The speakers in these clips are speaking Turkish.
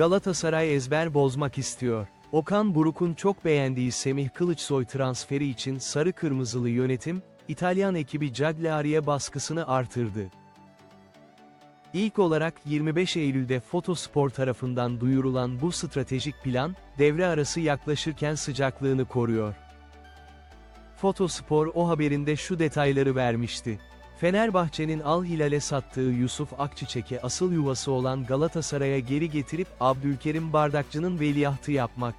Galatasaray ezber bozmak istiyor. Okan Buruk'un çok beğendiği Semih Kılıçsoy transferi için sarı kırmızılı yönetim, İtalyan ekibi Cagliari'ye baskısını artırdı. İlk olarak 25 Eylül'de Fotospor tarafından duyurulan bu stratejik plan, devre arası yaklaşırken sıcaklığını koruyor. Fotospor o haberinde şu detayları vermişti. Fenerbahçe'nin Al Hilal'e sattığı Yusuf Akçiçek'e asıl yuvası olan Galatasaray'a geri getirip Abdülkerim Bardakçı'nın veliahtı yapmak.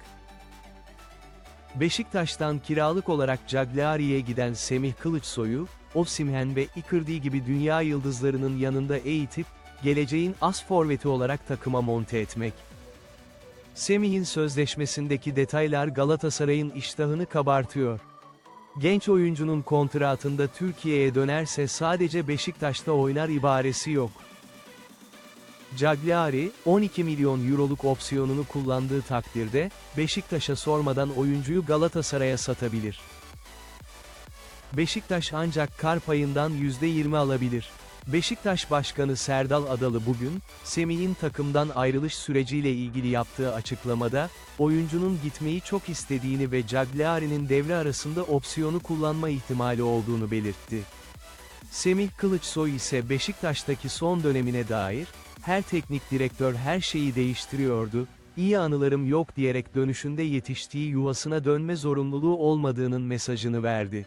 Beşiktaş'tan kiralık Olarak Cagliari'ye giden Semih Kılıçsoy'u, Osimhen ve Icardi gibi dünya yıldızlarının yanında eğitip, geleceğin as forveti olarak takıma monte etmek. Semih'in sözleşmesindeki detaylar Galatasaray'ın iştahını kabartıyor. Genç oyuncunun kontratında Türkiye'ye dönerse sadece Beşiktaş'ta oynar ibaresi yok. Cagliari, 12 milyon euroluk opsiyonunu kullandığı takdirde, Beşiktaş'a sormadan oyuncuyu Galatasaray'a satabilir. Beşiktaş ancak kar payından %20 alabilir. Beşiktaş Başkanı Serdal Adalı bugün, Semih'in takımdan ayrılış süreciyle ilgili yaptığı açıklamada, oyuncunun gitmeyi çok istediğini ve Cagliari'nin devre arasında opsiyonu kullanma ihtimali olduğunu belirtti. Semih Kılıçsoy ise Beşiktaş'taki son dönemine dair, her teknik direktör her şeyi değiştiriyordu, iyi anılarım yok diyerek dönüşünde yetiştiği yuvasına dönme zorunluluğu olmadığının mesajını verdi.